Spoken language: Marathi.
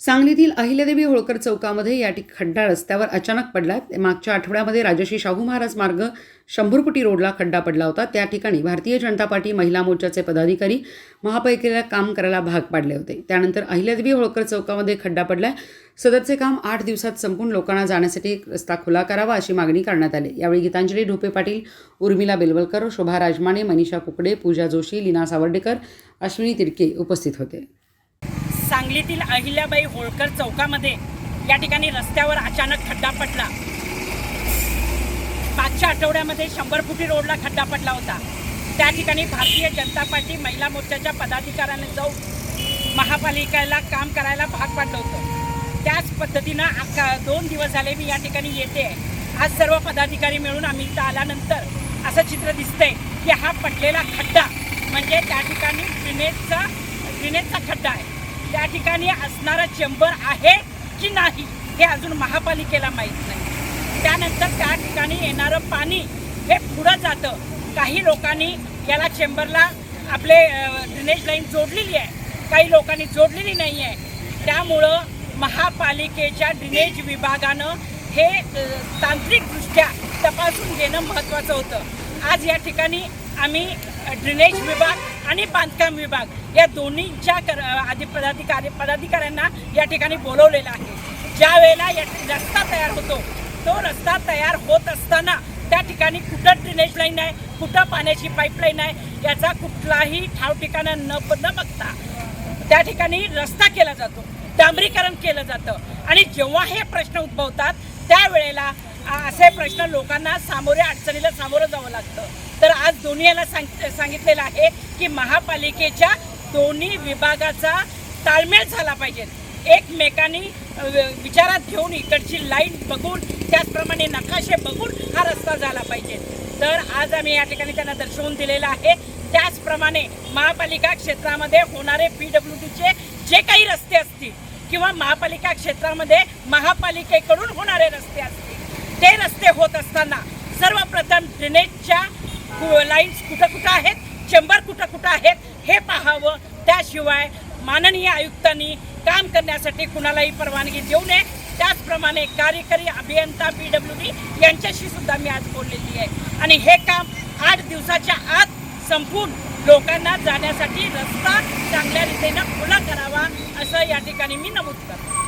सांगलीतील अहिल्यादेवी होळकर चौकामध्ये या ठिक खड्डा रस्त्यावर अचानक पडला. मागच्या आठवड्यामध्ये राजश्री शाहू महाराज मार्ग शंभरपुटी रोडला खड्डा पडला होता. त्या ठिकाणी भारतीय जनता पार्टी महिला मोर्चाचे पदाधिकारी महापालिकेला काम करायला भाग पाडले होते. त्यानंतर अहिल्यादेवी होळकर चौकामध्ये खड्डा पडलाय. सदरचे काम आठ दिवसात संपून लोकांना जाण्यासाठी रस्ता खुला करावा अशी मागणी करण्यात आली. यावेळी गीतांजली ढोपे पाटील उर्मिला बेलवलकर शोभा राजमाने मनीषा कुकडे पूजा जोशी लीना सावर्डेकर अश्विनी तिडके उपस्थित होते. सांगलीतील अहिल्याबाई होळकर चौकामध्ये या ठिकाणी रस्त्यावर अचानक खड्डा पडला. मागच्या आठवड्यामध्ये शंभर फुटी रोडला खड्डा पडला होता. त्या ठिकाणी भारतीय जनता पार्टी महिला मोर्चाच्या पदाधिकाऱ्याने जाऊन महापालिकेला काम करायला भाग पाडलं होतं. त्याच पद्धतीनं आका दोन दिवस झाले मी या ठिकाणी येते. आहे आज सर्व पदाधिकारी मिळून आम्ही इथं आल्यानंतर असं चित्र दिसतंय की हा पडलेला खड्डा म्हणजे त्या ठिकाणी ड्रेनेजचा ड्रेनेजचा खड्डा आहे. त्या ठिकाणी असणारा चेंबर आहे की नाही हे अजून महापालिकेला माहीत नाही. त्यानंतर त्या ठिकाणी येणारं पाणी हे पुढं जातं. काही लोकांनी याला चेंबरला आपले ड्रेनेज लाईन जोडलेली आहे. काही लोकांनी जोडलेली नाही आहे त्यामुळं महापालिकेच्या ड्रेनेज विभागानं हे तांत्रिकदृष्ट्या तपासून घेणं महत्त्वाचं होतं. आज या ठिकाणी आम्ही ड्रेनेज विभाग आणि बांधकाम विभाग या दोन्हीच्या कर आधी पदाधिकारी पदाधिकाऱ्यांना या ठिकाणी बोलवलेलं आहे. ज्या वेळेला या रस्ता तयार होतो तो रस्ता तयार होत असताना त्या ठिकाणी कुठं ड्रेनेज लाईन आहे कुठं पाण्याची पाईपलाईन आहे याचा कुठलाही ठाव ठिकाणा न न बघता त्या ठिकाणी रस्ता केला जातो डांबरीकरण केलं जातं. आणि जेव्हा हे प्रश्न उद्भवतात त्यावेळेला असे प्रश्न लोकांना सामोरे अडचणीला सामोरं जावं लागतं. तर आज दोन्ही याला सांग सांगितलेलं आहे की महापालिकेच्या दोन्ही विभागाचा ताळमेळ झाला पाहिजे. एकमेकांनी विचारात घेऊन इकडची लाईन बघून त्याचप्रमाणे नकाशे बघून हा रस्ता झाला पाहिजे. तर आज आम्ही या ठिकाणी त्यांना दर्शवून दिलेलं आहे. त्याचप्रमाणे महापालिका क्षेत्रामध्ये होणारे पी डब्ल्यू डीचे जे काही रस्ते असतील किंवा महापालिका क्षेत्रामध्ये महापालिकेकडून होणारे रस्ते असतील ते रस्ते होत असताना सर्वप्रथम ड्रेनेजच्या लाईन्स कुठं कुठं आहेत? चेंबर कुठं कुठं आहेत? हे पाहावं. त्याशिवाय माननीय आयुक्तांनी काम करण्यासाठी कुणालाही परवानगी देऊ नये. त्याचप्रमाणे कार्यकारी अभियंता पी डब्ल्यू डी यांच्याशी सुद्धा मी आज बोललेली आहे. आणि हे काम आठ दिवसाच्या आत संपून लोकांना जाण्यासाठी रस्ता चांगल्या रीतीनं खुला करावा असं या ठिकाणी मी नमूद करतो.